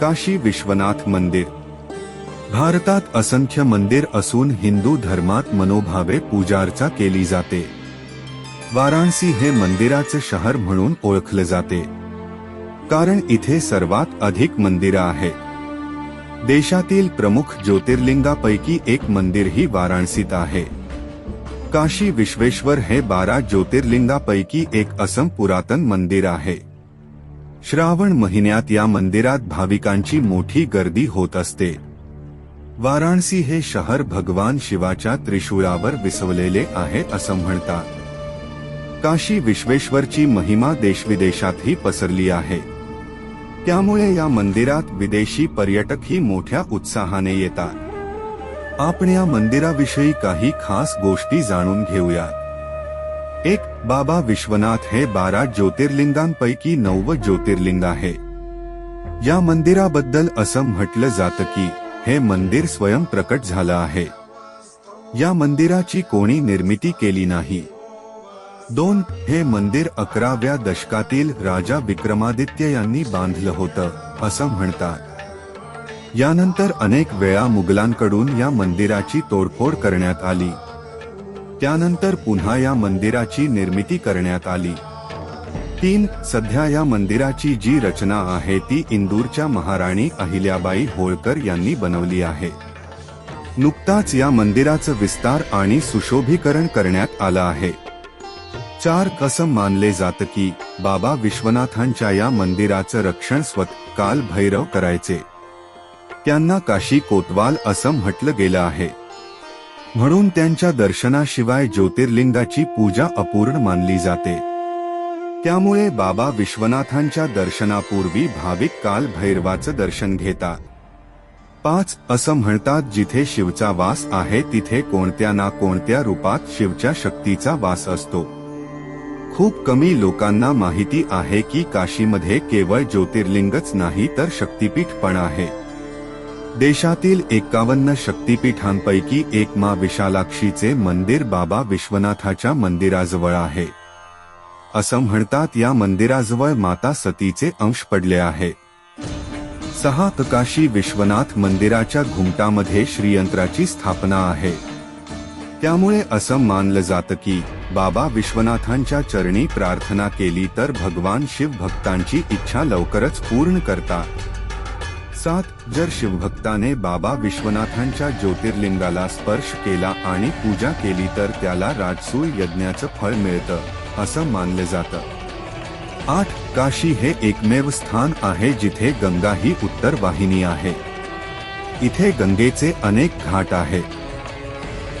काशी विश्वनाथ मंदिर. भारतात असंख्य मंदिर असून हिंदू धर्मात मनोभावे पूजार्चा केली जाते. वाराणसी हे मंदिराचे शहर म्हणून ओळखले जाते. कारण इथे सर्वात अधिक मंदिरं आहेत देशातील प्रमुख ज्योतिर्लिंगापैकी एक मंदिर ही वाराणसीत आहे. काशी विश्वेश्वर हे बारा ज्योतिर्लिंगापैकी एक असम पुरातन मंदिर आहे. श्रावण महिन्यात या मंदिरात भाविकांची मोठी गर्दी होत असते. वाराणसी हे शहर भगवान शिवाच्या त्रिशूळावर विसवलेले आहे असं म्हणतात. काशी विश्वेश्वरची महिमा देशविदेशातही पसरली आहे. त्यामुळे या मंदिरात विदेशी पर्यटकही मोठ्या उत्साहाने येतात. आपण या मंदिराविषयी काही खास गोष्टी जाणून घेऊयात. एक बाबा विश्वनाथ हे बारा ज्योतिर्लिंगांपैकी नववं ज्योतिर्लिंग आहे. या मंदिराबद्दल असं म्हटलं जातं की हे मंदिर स्वयं प्रकट झालं आहे. या मंदिराची कोणी निर्मिती केली नाही. दोन हे मंदिर अकराव्या दशकातील राजा विक्रमादित्य यांनी बांधलं होतं असं म्हणतात. यानंतर अनेक वेळा मुघलांकडून या मंदिराची तोडफोड करण्यात आली. त्यानंतर पुन्हा या मंदिराची निर्मिती करण्यात आली. तीन सध्या या मंदिराची जी रचना आहे ती इंदूरच्या महाराणी अहिल्याबाई होळकर यांनी बनवली आहे. नुकताच या मंदिराचं विस्तार आणि सुशोभीकरण करण्यात आलं आहे. चार कसं मानले जातं की बाबा विश्वनाथांच्या या मंदिराचं रक्षण स्वत काल भैरव करायचे. त्यांना काशी कोतवाल असं म्हटलं गेलं आहे. म्हणून त्यांच्या दर्शनाशिवाय ज्योतिर्लिंगाची पूजा अपूर्ण मानली जाते. त्यामुळे बाबा विश्वनाथांच्या दर्शनापूर्वी भाविक काल भैरवाचं दर्शन घेतात. पाच असं म्हणतात जिथे शिवचा वास आहे तिथे कोणत्या ना कोणत्या रूपात शिवच्या शक्तीचा वास असतो. खूप कमी लोकांना माहिती आहे की काशीमध्ये केवळ ज्योतिर्लिंगच नाही तर शक्तीपीठ पण आहे. देशातील एकावन्न शक्तीपीठांपैकी एक मा विशालाक्षीचे मंदिर बाबा विश्वनाथाच्या मंदिराजवळ आहे. असं म्हणतात या मंदिराजवळ माता सतीचे अंश पडले आहे. सहा ककाशी विश्वनाथ मंदिराच्या घुमटामध्ये श्रीयंत्राची स्थापना आहे. त्यामुळे असं मानलं जातं की बाबा विश्वनाथांच्या चरणी प्रार्थना केली तर भगवान शिव भक्तांची इच्छा लवकरच पूर्ण करतात. सात जर शिवभक्ताने बाबा विश्वनाथांच्या ज्योतिर्लिंगाला स्पर्श केला आणि पूजा केली तर त्याला राजसूय यज्ञाचं फळ मिळतं असं मानलं जातं. आठ काशी हे एकमेव स्थान आहे जिथे गंगा ही उत्तर वाहिनी आहे. इथे गंगेचे अनेक घाट आहे.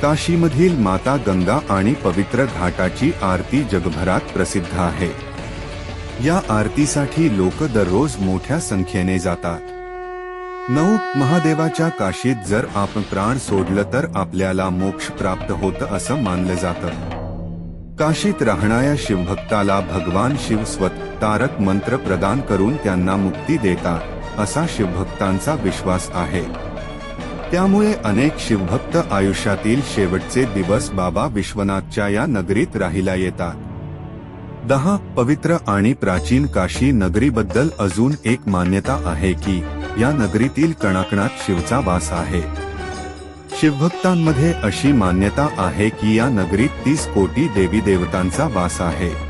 काशीमधील माता गंगा आणि पवित्र घाटाची आरती जगभरात प्रसिद्ध आहे. या आरतीसाठी लोक दररोज मोठ्या संख्येने जातात. नऊ महादेवाच्या काशीत जर आपण प्राण सोडलं तर आपल्याला मोक्ष प्राप्त होतं असं मानलं जातं. काशीत राहणाऱ्या शिवभक्ताला भगवान शिव स्वत तारक मंत्र प्रदान करून त्यांना मुक्ती देतात असा शिवभक्तांचा विश्वास आहे. त्यामुळे अनेक शिवभक्त आयुष्यातील शेवटचे दिवस बाबा विश्वनाथच्या या नगरीत राहिला येतात. दहा पवित्र आणि प्राचीन काशी नगरीबद्दल अजून एक मान्यता आहे की या नगरीतील कणाकणात शिवचा वास आहे. शिवभक्तांमध्ये अशी मान्यता आहे की या नगरीत तीस कोटी देवी देवतांचा वास आहे.